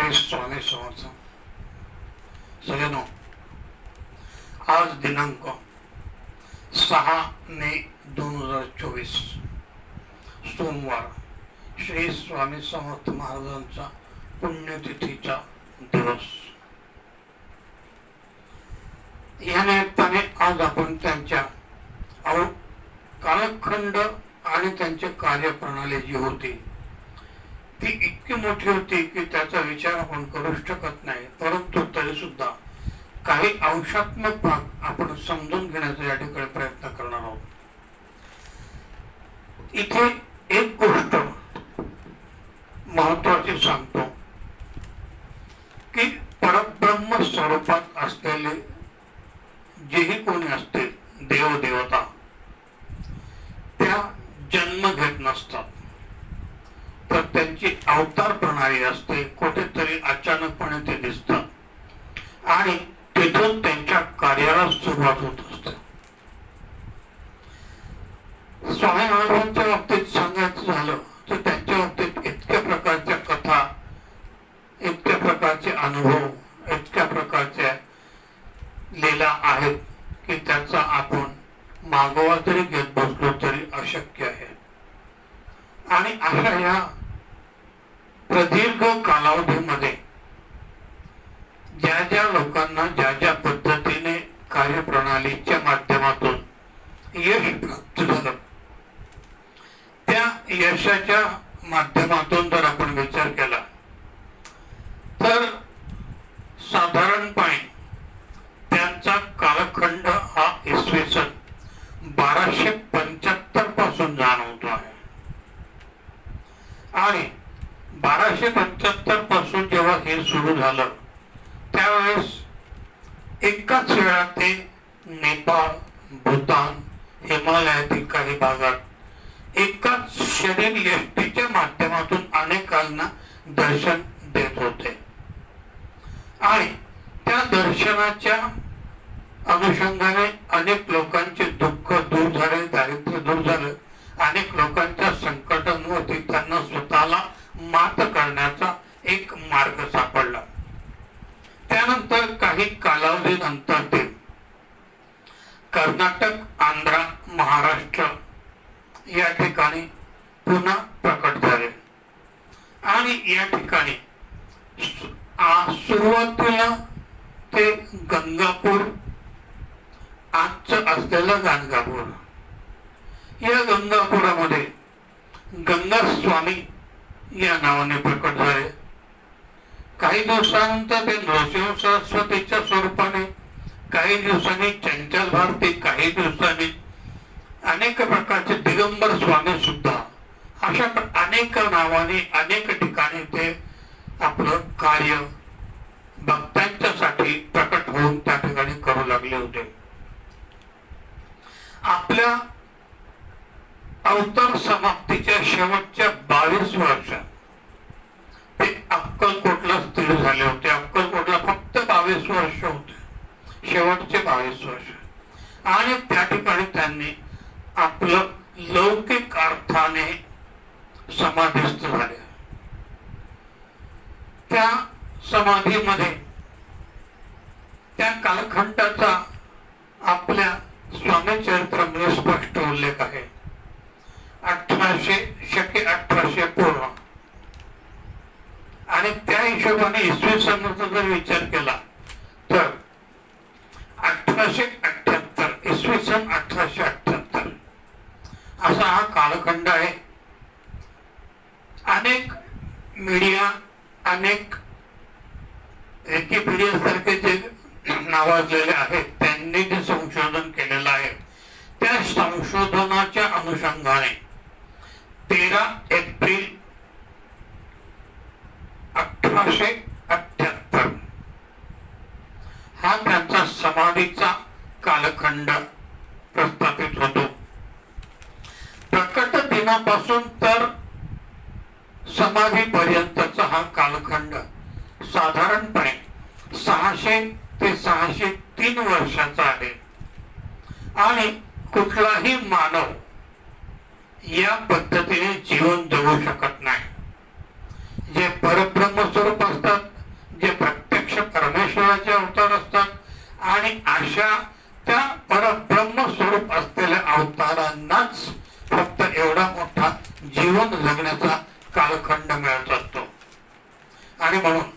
श्री स्वामी समर्थ सगळ्यांनो आज दिनांक सहा मे दोन हजार चोवीस. सोमवार श्री स्वामी समर्थ महाराजांचा पुण्यतिथीचा दिवस. या निमित्ताने आज आपण त्यांच्या अव कालखंड आणि त्यांची कार्यप्रणाली जी होती ती इतकी मोठी होती की त्याचा विचार आपण करू शकत नाही. परंतु तरी सुद्धा काही अंशात्मक भाग आपण समजून घेण्याचा या ठिकाणी प्रयत्न करणार आहोत. इथे एक गोष्ट महत्वाची सांगतो की परब्रह्म स्वरूपात असलेले जेही कोणी असतील देवदेवता त्या जन्म घेत नसतात. तर त्यांची अवतार प्रणाली असते. कुठेतरी अचानकपणे ते दिसतात आणि तिथून त्यांच्या कार्याला सुरुवात होत असते स्वामी महाराजांच्या बाबतीत सांगायचं झालं तर त्यांच्या बाबतीत इतक्या प्रकारच्या कथा इतक्या प्रकारचे अनुभव इतक्या प्रकारच्या लीला आहेत की त्याचा आपण मागोवा जरी घेत बसलो तरी अशक्य आहे आणि अशा या प्रदीर्घ कालावधीमध्ये ज्या ज्या लोकांना ज्या ज्या पद्धतीने कार्यप्रणालीच्या माध्यमातून यश प्राप्त झालं त्या यशाच्या माध्यमातून जर आपण विचार केला तर साधारणपणे त्यांचा कालखंड हा इसवी सन बाराशे पंच्याहत्तरपासून जाणवतो आहे आणि बाराशे पंच्याहत्तरपासून जेव्हा हे सुरू झालं त्यावेळेस एकाच वेळा ते नेपाळ भूतान हिमालयातील काही भागात एकाच शरीर यष्टीच्या माध्यमातून अनेकांना दर्शन देत होते. आणि त्या दर्शनाच्या अनुषंगाने अनेक लोकांचे दुःख दूर झाले दारिद्र्य दूर झालं. अनेक लोकांच्या संकटांवरती त्यांना स्वतःला मात करण्याचा एक मार्ग सापडला. त्यानंतर काही कालावधीनंतर ते कर्नाटक आंध्र महाराष्ट्र या ठिकाणी पुन्हा प्रकट झाले. आणि या ठिकाणी सुरुवातीला ते गंगापूर आजचं असलेलं गाणगापूर. या गंगापुरामध्ये गंगा स्वामी या नावाने प्रकट झाले. काही दिवसानंतर ते नृसिंह सरस्वतीच्या स्वरूपाने काही दिवसांनी चंचल भारती काही दिवसांनी अनेक प्रकारचे दिगंबर स्वामी सुद्धा अशा अनेक नावाने अनेक ठिकाणी ते आपलं कार्य भक्तांच्यासाठी प्रकट होऊन त्या ठिकाणी करू लागले होते. आपल्या अवतार समाप्तीच्या शेवटच्या बावीस वर्षात अक्कलकोटला स्थिर झाले होते. अक्कलकोटला फक्त बावीस वर्ष होते. शेवटचे बावीस वर्ष. आणि त्या ठिकाणी त्यांनी आपलं लौकिक अर्थाने समाधिस्थ झाले. त्या समाधीमध्ये त्या कालखंडाचा आपल्या स्वामी चरित्रामध्ये स्पष्ट उल्लेख आहे. अठराशे शके अठराशे पूर्व आणि त्या हिशोबाने इसवी सनाचा जर विचार केला. तर अठराशे अठ्याहत्तर इसवी सन अठराशे अठ्याहत्तर असा हा कालखंड आहे. अनेक मीडिया अनेक विकिपीडिया सारखे जे नावाजलेले आहेत त्यांनी जे संशोधन केलेलं आहे त्या संशोधनाच्या अनुषंगाने तेरा एप्रिल अठराशे अठ्याहत्तर हा त्यांचा समाधीचा कालखंड प्रस्थापित होतो. प्रकट दिनापासून तर समाधीपर्यंतचा हा कालखंड साधारणपणे सहाशे ते सहाशे तीन वर्षाचा आहे. आणि कुठलाही मानव या पद्धतीने जीवन जगू शकत नाही. जे परब्रह्म स्वरूप असतात जे प्रत्यक्ष परमेश्वराचे अवतार असतात आणि अशा त्या परब्रह्म स्वरूप असलेल्या अवतारांनाच फक्त एवढा मोठा जीवन जगण्याचा कालखंड मिळत असतो. आणि म्हणून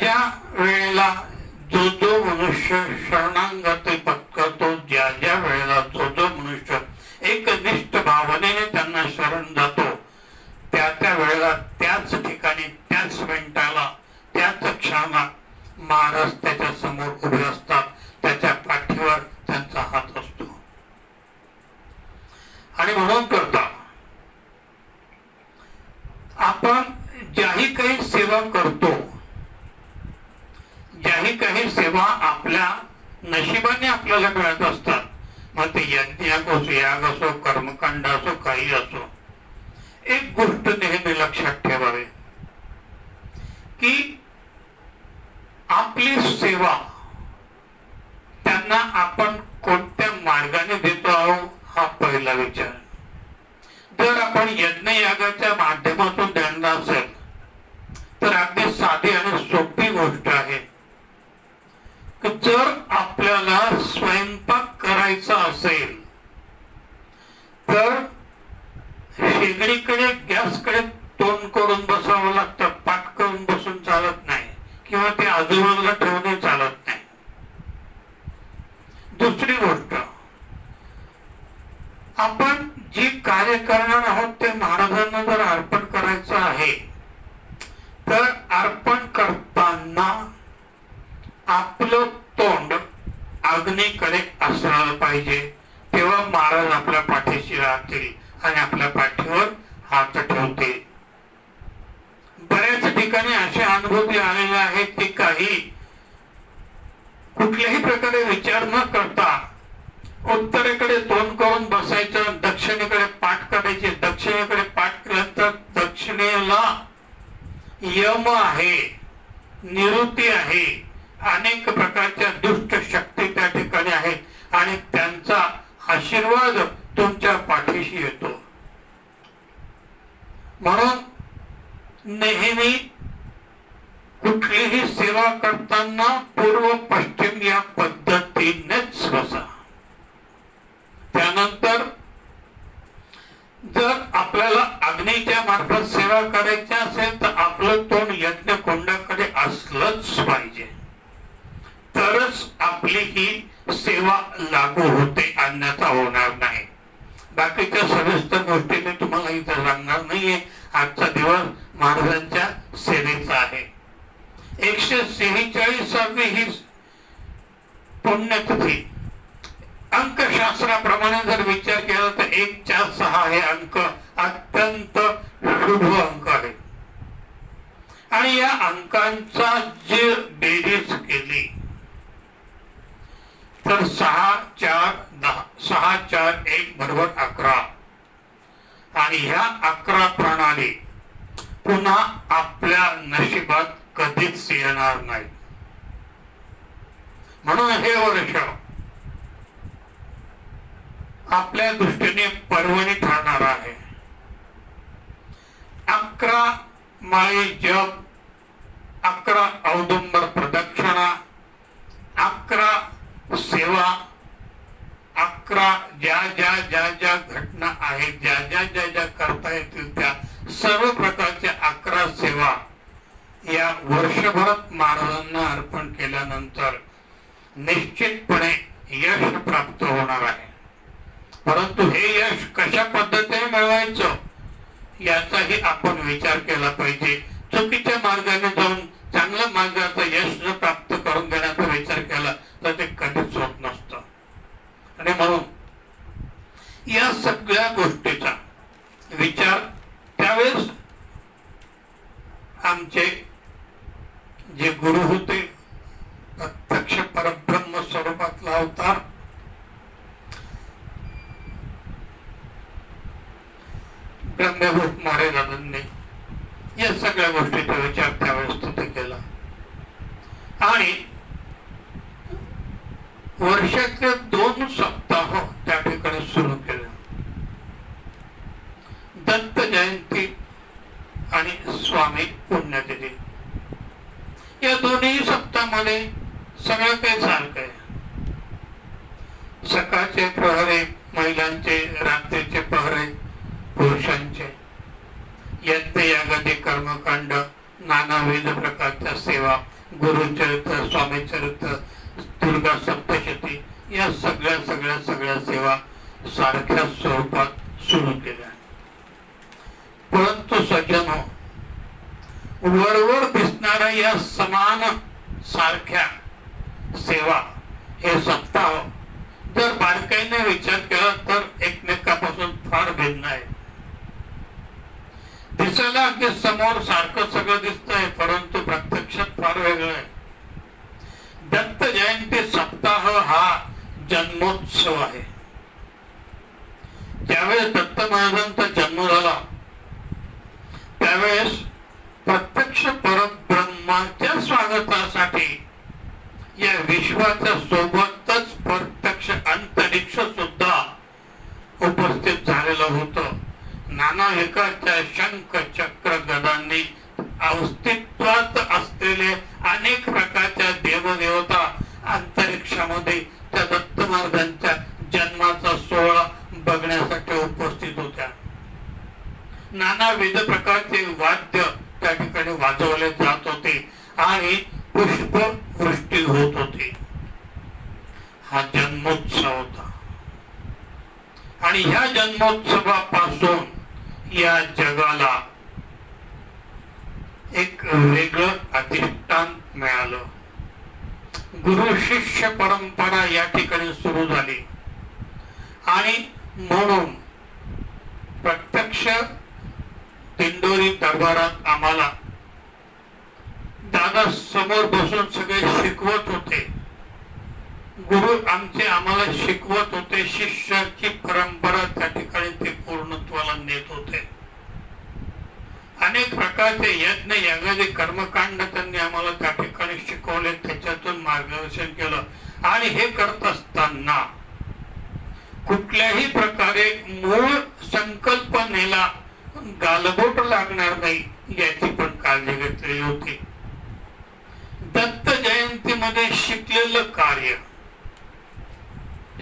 ज्या वेळेला जो जो मनुष्य शरणांगती पत्करतो ज्या ज्या वेळेला जो जो मनुष्य एकनिष्ठ भावनेने त्यांना शरण जातो त्या त्या वेळेला त्याच ठिकाणी त्याच मिनिटाला त्याच क्षणाला महाराज त्याच्यासमोर उभे असतात त्याच्या पाठीवर त्यांचा हात असतो. आणि म्हणून करता आपण ज्याही काही सेवा करतो काही काही सेवा आपल्या नशिबाने आपल्याला मिळत असतात. मग ते यज्ञ असो याग असो कर्मकांड असो काही असो एक गोष्ट नेहमी लक्षात ठेवावी. की आपली सेवा त्यांना आपण कोणत्या मार्गाने देतो आहोत हा पहिला विचार. जर आपण यज्ञ यागाच्या माध्यमातून देणार असेल तर अगदी साधी आणि सोपी गोष्ट आहे. आपल्याला स्वयंपाक करायचा असेल तर शेगडीकडे गॅसकडे तोंड करून बसावं लागतं पाठ करून बसून चालत नाही किंवा ते आजूबाजूला ठेवणे चालत नाही. दुसरी गोष्ट आपण जी कार्य करणार आहोत ते महाराजांना जर अर्पण करायचं आहे तर अर्पण करताना आपलं अग्नीकडे असलं पाहिजे. तेव्हा महाराज आपल्या पाठीशी राहतील आणि आपल्या पाठीवर हात ठेवतील. बऱ्याच ठिकाणी अशा अनुभूती आलेले आहेत ते काही कुठल्याही प्रकारे विचार न करता उत्तरेकडे तोंड करून बसायचं दक्षिणेकडे पाठ करायचे दक्षिणेकडे पाठ केल्यानंतर दक्षिणेला यम आहे निवृत्ती आहे. अनेक प्रकारच्या दुष्ट शक्ती त्या सांगू होते अन्यथा होणार नाही. बाकीच्या सविस्तर गोष्टी मी तुम्हाला इथे सांगणार नाहीये. आजचा दिवस महाराजांच्या सेवेचा आहे. एकशे सेहेचाळीसावी ही पुण्यतिथी. अंकशास्त्राप्रमाणे जर विचार केला तर एक चार सहा हे अंक अत्यंत शुभ अंक आहे आणि या अंकांचा जे बेरीज केली तर सहा चार दहा. सहा चार एक बरोबर अकरा. आणि ह्या अकरा प्रणाली पुन्हा आपल्या नशिबात कधीच येणार नाही म्हणून हे वर्ष आपल्या दृष्टीने पर्वणी ठरणार आहे. अकरा माळी जप अकरा औदुंबर प्रदक्षिणा अकरा सेवा अकरा ज्या ज्या ज्या ज्या घटना आहेत ज्या ज्या ज्या ज्या करता येतील त्या सर्व प्रकारच्या अकरा सेवा या वर्षभरात महाराजांना अर्पण केल्यानंतर निश्चितपणे यश प्राप्त होणार आहे. परंतु हे यश कशा पद्धतीने मिळवायचं याचाही आपण विचार केला पाहिजे. चुकीच्या मार्गाने जाऊन चांगल्या मार्गाचा यश जर प्राप्त करून घेण्याचा विचार केला तर ते कधीच होत नसतं. आणि म्हणून या सगळ्या गोष्टीचा विचार त्यावेळेस आमचे जे गुरु होते प्रत्यक्ष परब्रह्म स्वरूपातला अवतार आणि वर्षातले दोन सप्ताह त्या ठिकाणी सुरू केले दत्त जयंती आणि स्वामी पुण्यतिथी. या दोन्ही सप्तामध्ये सगळं काही सारखं आहे. सकाळचे प्रहरे महिलांचे रात्रीचे प्रहरे पुरुषांचे. यज्ञ यागादी कर्मकांड नानाविध प्रकारच्या सेवा गुरुचरित्र स्वामीचरित्र दुर्गा सप्तशती या सगळ्या सगळ्या सगळ्या सेवा सारख्या स्वरूपात सुरू केल्या. परंतु सज्जनो वरवर दिसणाऱ्या या समान सारख्या सेवा हे सप्ताह जर बारकाईने विचार केला, तर एकमेकापासून फार भिन्न आहे. दिसायला अगदी समोर सारखं सगळं दिसतंय, परंतु प्रत्यक्षात फार वेगळं आहे. दत्त जयंती सप्ताह हा जन्मोत्सव आहे. ज्यावेळेस दत्त महाराजांचा जन्म झाला त्यावेळेस प्रत्यक्ष परब्रह्माच्या स्वागतासाठी या विश्वाच्या सोबतच प्रत्यक्ष अंतरिक्ष सुद्धा उपस्थित झालेलं होतं. नाना एकाच्या शंख चक्र गदांनी अस्तित्वात असलेले अनेक प्रकारच्या देवदेवता अंतरिक्षामध्ये त्या दत्त महाराजांच्या जन्माचा सोहळा बघण्यासाठी नानाविध प्रकारचे वाद्य त्या ठिकाणी वाजवले जात होते आणि पुष्प वृष्टी होत होती. हा जन्मोत्सव होता. आणि ह्या जन्मोत्सवापासून या जगाला एक वेगळं अधिष्ठान मिळालं. गुरु शिष्य परंपरा या ठिकाणी सुरू झाली. आणि म्हणून प्रत्यक्ष दिंडोरी दरबारात आम्हाला दादा समोर बसून सगळे शिकवत होते. गुरु आमचे आम्हाला शिकवत होते शिष्याची परंपरा त्या ठिकाणी ते पूर्णत्वाला नेत होते. अनेक प्रकारचे यज्ञ यागादी कर्मकांड त्यांनी आम्हाला त्या ठिकाणी शिकवले त्याच्यातून मार्गदर्शन केलं. आणि हे करत असताना कुठल्याही प्रकारे मूळ संकल्पनेला गालबोट लागणार नाही याची पण काळजी घेतलेली होती. दत्त जयंतीमध्ये शिकलेलं कार्य.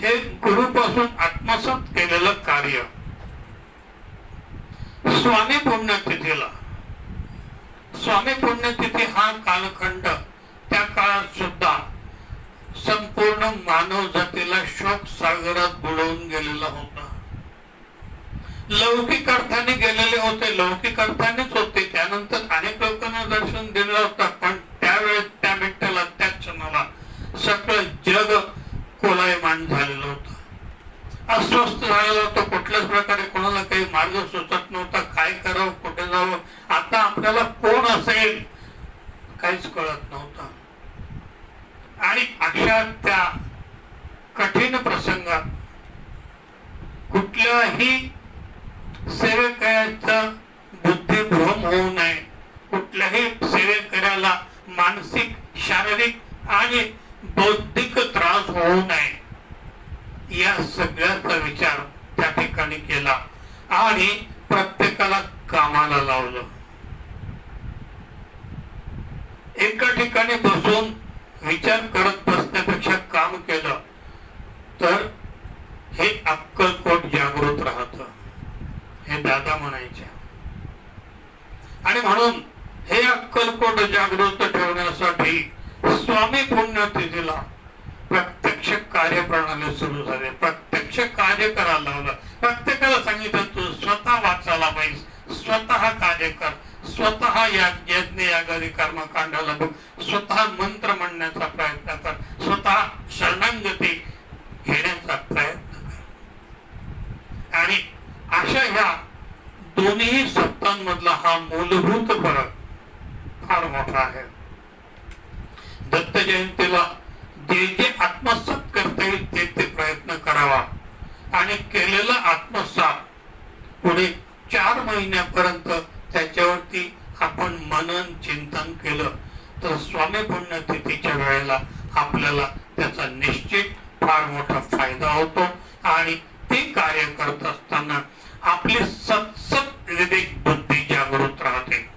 हे गुरुपासून आत्मसात केलेलं कार्य. स्वामी पुण्यतिथीला. स्वामी पुण्यतिथी हा कालखंड त्या काळात सुद्धा संपूर्ण मानव जातीला शोक सागरात बुडवून गेलेला होता. लौकिक अर्थाने गेलेले होते लौकिक अर्थानेच होते. त्यानंतर अनेक लोकांना दर्शन दिलं होतं पण त्यावेळेस त्या मिठ्ठला त्या क्षणाला सगळं जग कोलायमान झालेलं होतं अस्वस्थ झालेलं होतं कुठल्याच प्रकारे कोणाला काही मार्ग सुचत नव्हता काय करावं कुठे जावं आता आपल्याला कोण असेल काहीच कळत नव्हतं आणि अशा त्या कठीण प्रसंगात कुठल्याही सेवेकऱ्याचा बुद्धिभ्रम होऊ नये कुठल्याही सेवेकऱ्याला मानसिक शारीरिक आणि बौद्धिक त्रास होऊ नये या सगळ्याचा विचार त्या ठिकाणी केला आणि प्रत्येकाला कामाला लावलं एका ठिकाणी बसून विचार करत बसण्यापेक्षा काम केलं तर हे अक्कलकोट जागृत राहत हे दादा म्हणायचे आणि म्हणून हे अक्कलकोट जागृत ठेवण्यासाठी स्वामी पुण्यतिथीला प्रत्यक्ष सुरू झाले. प्रत्यक्ष कार्य करायला लावलं. प्रत्येकाला सांगितलं तू स्वतः वाचायला पाहिजे. स्वतः कार्य कर. स्वतः या यज्ञ यागादी कर्मकांडाला बघ. स्वतः मंत्र म्हणण्याचा प्रयत्न कर. स्वतः शरणांगती घेण्याचा प्रयत्न कर. आणि अशा ह्या दोन्ही सत्तांमधला हा मूलभूत फरक फार मोठा आहे. दत्त जयंतीला जे जे आत्मसात करता येईल ते ते प्रयत्न करावा. आणि केलेला आत्मसात पुढे चार महिन्यापर्यंत त्याच्यावरती आपण मनन चिंतन केलं तर स्वामी पुण्यतिथीच्या वेळेला आपल्याला त्याचा निश्चित फार मोठा फायदा होतो. आणि ते कार्य करत असताना आपली सतसत विवेक बुद्धी जागृत राहते.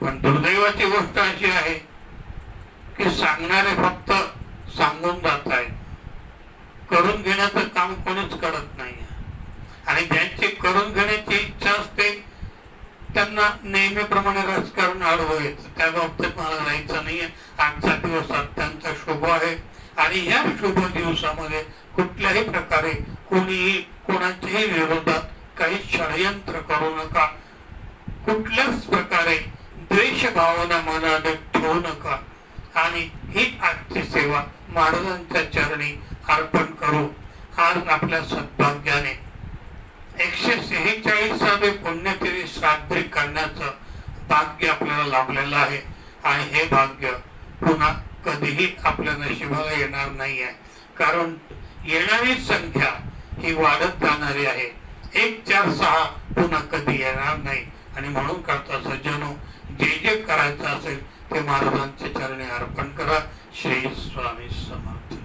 पण दुर्दैवाची गोष्ट अशी आहे की सांगणारे फक्त सांगून जात आहेत. करून घेण्याचं काम कोणीच करत नाही. आणि ज्यांची करून घेण्याची इच्छा असते त्यांना नेहमीप्रमाणे राजकारण आडवं येतं. त्या बाबतीत मला जायचं नाहीये. आजचा दिवस अत्यंत शुभ आहे. आणि या शुभ दिवसामध्ये कुठल्याही प्रकारे कोणीही कोणाच्याही विरोधात काही षडयंत्र करू नका. कुठल्याच प्रकारे द्वेष भावना मनात ठेवू नका. आणि ही आजची सेवा महाराजांच्या चरणी अर्पण करू. आज आपल्या सद्भाग्याने एकशे सेहेचाळीसावे पुण्यतिथी साजरी करण्याचं भाग्य आपल्याला लाभलेलं आहे. आणि हे भाग्य पुन्हा कधीही आपल्या नशिबाला येणार नाही आहे कारण येणारी संख्या ही वाढत जाणारी आहे. एक चार सहा पुन्हा कधी येणार नाही. आणि म्हणून करता सज्जनो जे जे करायचं असेल महाराजांचे चरणे अर्पण करा. श्री स्वामी समर्थ.